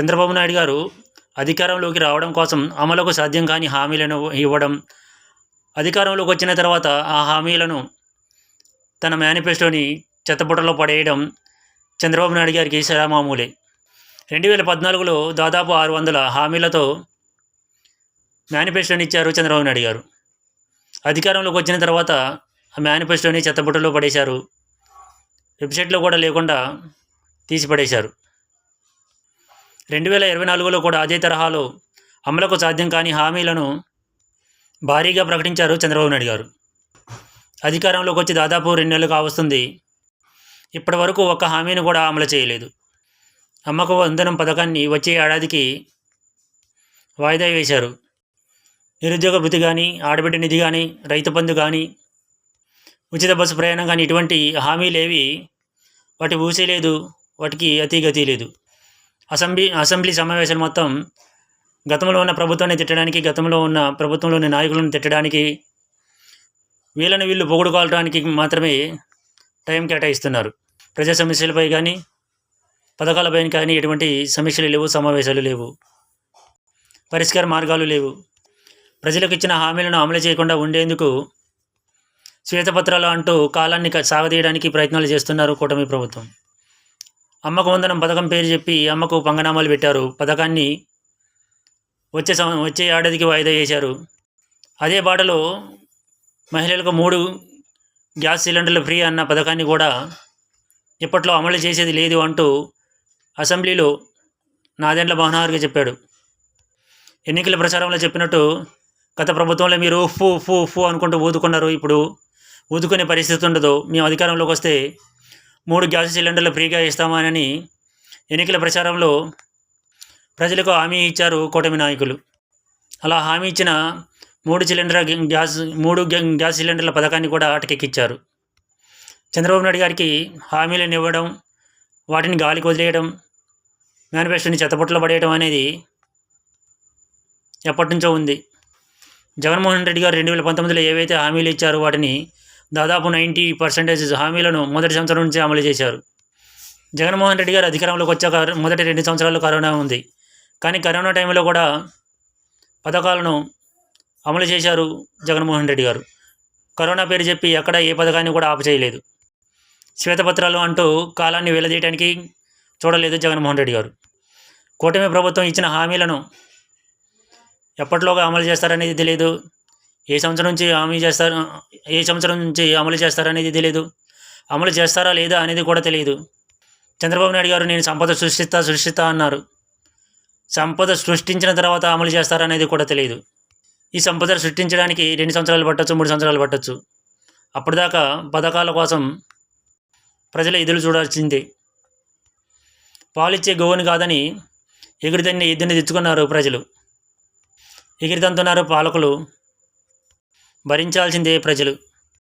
చంద్రబాబు నాయుడు గారు అధికారంలోకి రావడం కోసం అమలుకు సాధ్యం కాని హామీలను ఇవ్వడం అధికారంలోకి వచ్చిన తర్వాత ఆ హామీలను తన మేనిఫెస్టోని చెత్తబుట్టలో పడేయడం చంద్రబాబు నాయుడు గారికి సరామామూలే రెండు వేల పద్నాలుగులో దాదాపు ఆరు వందల హామీలతో మేనిఫెస్టోని ఇచ్చారు చంద్రబాబు నాయుడు గారు. అధికారంలోకి వచ్చిన తర్వాత ఆ మేనిఫెస్టోని చెత్తబుట్టలో పడేశారు. వెబ్సైట్లో కూడా లేకుండా తీసి పడేశారు రెండు వేల ఇరవై నాలుగులో కూడా అదే తరహాలో అమలుకు సాధ్యం కాని హామీలను భారీగా ప్రకటించారు చంద్రబాబు నాయుడు గారు. అధికారంలోకి వచ్చి దాదాపు రెండు నెలలు కావస్తుంది. ఇప్పటి వరకు ఒక్క హామీని కూడా అమలు చేయలేదు. అమ్మకు వందనం పథకాన్ని వచ్చే ఏడాదికి వాయిదా వేశారు. నిరుద్యోగ భృతి కానీ ఆడబిడ్డ నిధి కానీ రైతు బంధు కానీ ఉచిత బస్సు ప్రయాణం కానీ ఇటువంటి హామీలేవి వాటి ఊసే లేదు వాటికి అతిగతి లేదు. అసెంబ్లీ అసెంబ్లీ సమావేశాలు మొత్తం గతంలో ఉన్న ప్రభుత్వాన్ని తిట్టడానికి గతంలో ఉన్న ప్రభుత్వంలోని నాయకులను తిట్టడానికి వీళ్ళని వీళ్ళు పొగుడుకోవడానికి మాత్రమే టైం కేటాయిస్తున్నారు. ప్రజా సమస్యలపై కానీ పథకాలపై కానీ ఎటువంటి సమస్యలు లేవు సమావేశాలు లేవు. పరిష్కార మార్గాలు లేవు. ప్రజలకు ఇచ్చిన హామీలను అమలు చేయకుండా ఉండేందుకు శ్వేతపత్రాలు అంటూ కాలాన్ని సాగదీయడానికి ప్రయత్నాలు చేస్తున్నారు కూటమి ప్రభుత్వం. అమ్మకు వందనం పథకం పేరు చెప్పి అమ్మకు పంగనామాలు పెట్టారు. పథకాన్ని వచ్చే సం వచ్చే ఏడాదికి వాయిదా చేశారు అదే బాటలో మహిళలకు మూడు గ్యాస్ సిలిండర్లు ఫ్రీ అన్న పథకాన్ని కూడా ఇప్పట్లో అమలు చేసేది లేదు అంటూ అసెంబ్లీలో నాదెండ్ల మోహనగారికి చెప్పాడు. ఎన్నికల ప్రచారంలో చెప్పినట్టు గత ప్రభుత్వంలో మీరు ఉఫ్ఫు ఉఫ్ఫు ఫూ అనుకుంటూ ఊదుకున్నారు. ఇప్పుడు ఊదుకునే పరిస్థితి ఉండదు. మేము అధికారంలోకి వస్తే మూడు గ్యాస్ సిలిండర్లు ఫ్రీగా ఇస్తామని ఎన్నికల ప్రచారంలో ప్రజలకు హామీ ఇచ్చారు కూటమి నాయకులు. అలా హామీ ఇచ్చిన మూడు సిలిండర్ గ్యాస్ మూడు గ్యాస్ సిలిండర్ల పథకాన్ని కూడా అటకెక్కిచ్చారు. చంద్రబాబు నాయుడు గారికి హామీలను ఇవ్వడం వాటిని గాలికి వదిలేయడం మేనిఫెస్టోని చెత్తపుట్టలో పడేయడం అనేది ఎప్పటి నుంచో ఉంది. జగన్మోహన్ రెడ్డి గారు రెండు వేల పంతొమ్మిదిలో ఏవైతే హామీలు ఇచ్చారో వాటిని దాదాపు నైంటీ పర్సెంటేజ్ హామీలను మొదటి సంవత్సరం నుంచే అమలు చేశారు. జగన్మోహన్ రెడ్డి గారు అధికారంలోకి వచ్చాక మొదటి రెండు సంవత్సరాలు కరోనా ఉంది. కానీ కరోనా టైంలో కూడా పథకాలను అమలు చేశారు జగన్మోహన్ రెడ్డి గారు. కరోనా పేరు చెప్పి ఎక్కడ ఏ పథకాన్ని కూడా ఆపు చేయలేదు శ్వేతపత్రాలు అంటూ కాలాన్ని వెల్లదీయడానికి చూడలేదు జగన్మోహన్ రెడ్డి గారు. కూటమి ప్రభుత్వం ఇచ్చిన హామీలను ఎప్పటిలోగా అమలు చేస్తారనేది తెలియదు ఏ సంవత్సరం నుంచి హామీ చేస్తారు ఏ సంవత్సరం నుంచి అమలు చేస్తారనేది తెలియదు అమలు చేస్తారా లేదా అనేది కూడా తెలియదు చంద్రబాబు నాయుడు గారు నేను సంపద సృష్టిస్తా సృష్టిస్తా అన్నారు. సంపద సృష్టించిన తర్వాత అమలు చేస్తారనేది కూడా తెలియదు ఈ సంపద సృష్టించడానికి రెండు సంవత్సరాలు పట్టొచ్చు మూడు సంవత్సరాలు పట్టచ్చు. అప్పటిదాకా పథకాల కోసం ప్రజలు ఎదురు చూడాల్సిందే. పాలిచ్చే గోవుని కాదని ఎగిరితన్ని ఎద్దుని తెచ్చుకున్నారు ప్రజలు. ఎగిరితంతున్నారు పాలకులు. భరించాల్సిందే ప్రజలు.